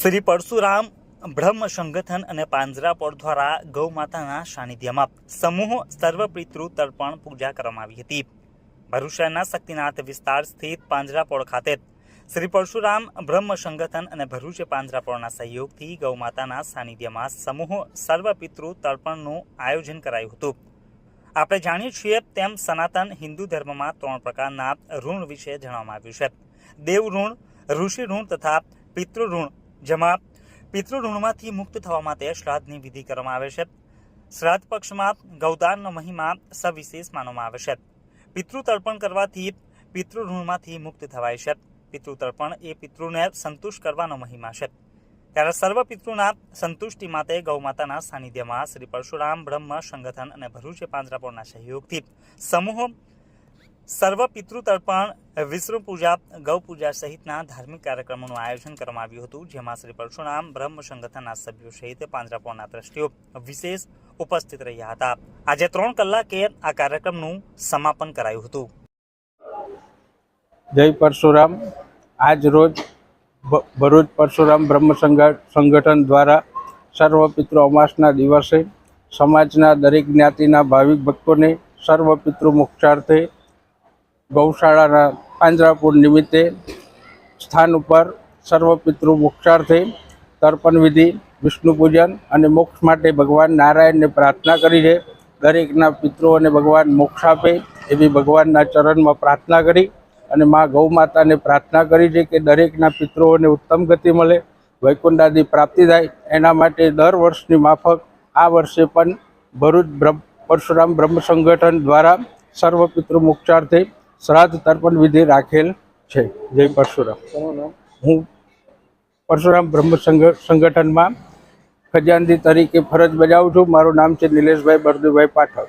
શ્રી પરશુરામ બ્રહ્મ સંગઠન અને પાંજરાપોળ દ્વારા ગૌ માતાના સાનિધ્યમાં સમૂહ સર્વપિતૃ તર્પણ પૂજા કરવામાં આવી હતી. ભરૂચ શક્તિનાથ વિસ્તાર સ્થિત પાંજરાપોળ ખાતે શ્રી પરશુરામ બ્રહ્મ સંગઠન અને ભરૂચ પાંજરાપોળના સહયોગથી ગૌ માતાના સાનિધ્યમાં સમૂહ સર્વપિતૃ તર્પણનું આયોજન કરાયું હતું. આપણે જાણીએ છીએ તેમ સનાતન હિન્દુ ધર્મમાં ત્રણ પ્રકારના ઋણ વિશે જણાવવામાં આવ્યું છે. દેવ ઋણ ઋષિ ઋણ તથા પિતૃ ઋણ જેમાં પિતૃ ઋણમાંથી મુક્ત થવા માટે શ્રાદ્ધની વિધિ કરવામાં આવે છે. શ્રાદ્ધ પક્ષમાં ગૌદાનનો મહિમા સવિશેષ માનવામાં આવે છે. પિતૃ તર્પણ કરવાથી પિતૃ ઋણમાંથી મુક્ત થવાય છે. પિતૃ તર્પણ એ પિતૃને સંતુષ્ટ કરવાનો મહિમા છે. ત્યારે સર્વ પિતૃના સંતુષ્ટિ માટે ગૌ માતાના સાનિધ્યમાં શ્રી પરશુરામ, બ્રહ્મ, સંગઠન અને ભરૂચ પાંજરાપોળના સહયોગથી સમૂહ સર્વ પિતૃતર્પણ વિષ્ણુ પૂજા, ગૌ પૂજા સહિતના ધાર્મિક કાર્યક્રમોનું આયોજન કરવામાં આવ્યું હતું, જેમાં શ્રી પરશુરામ, બ્રહ્મ સંગઠનના સભ્યો સહિત પાંજરાપોળના દ્રષ્ટિઓ વિશેષ ઉપસ્થિત રહ્યા હતા. આજે ત્રણ કલાકે આ કાર્યક્રમનું સમાપન કરાયું હતું. જય પરશુરામ. આજ રોજ ભરૂચ પરશુરામ બ્રહ્મ સંગઠન દ્વારા સર્વ પિતૃ અમાસના દિવસે સમાજના દરેક જ્ઞાતિના ભાવિક ભક્તોને સર્વ પિતૃ મોક્ષાર્થે ગૌશાળાના પાંજરાપુર નિમિત્તે સ્થાન ઉપર સર્વ પિતૃ મોક્ષાર્થે તર્પણ વિધિ, વિષ્ણુ પૂજન અને મોક્ષ માટે ભગવાન નારાયણને પ્રાર્થના કરી છે. દરેકના પિતૃઓને ભગવાન મોક્ષ આપે એવી ભગવાનના ચરણમાં પ્રાર્થના કરી અને મા ગૌ માતાને પ્રાર્થના કરી છે કે દરેકના પિતૃઓને ઉત્તમ ગતિ મળે, વૈકુંઠાદી પ્રાપ્તિ થાય. એના માટે દર વર્ષની માફક આ વર્ષે પણ ભરૂચ પરશુરામ બ્રહ્મ સંગઠન દ્વારા સર્વ પિતૃ મોક્ષાર્થે શ્રાદ્ધ તર્પણ વિધિ રાખેલ છે. જય પરશુરામ. હું પરશુરામ બ્રહ્મ સંગઠનમાં ખજાનજી તરીકે ફરજ બજાવું છું. મારું નામ છે નિલેશભાઈ બરદુભાઈ પાઠક.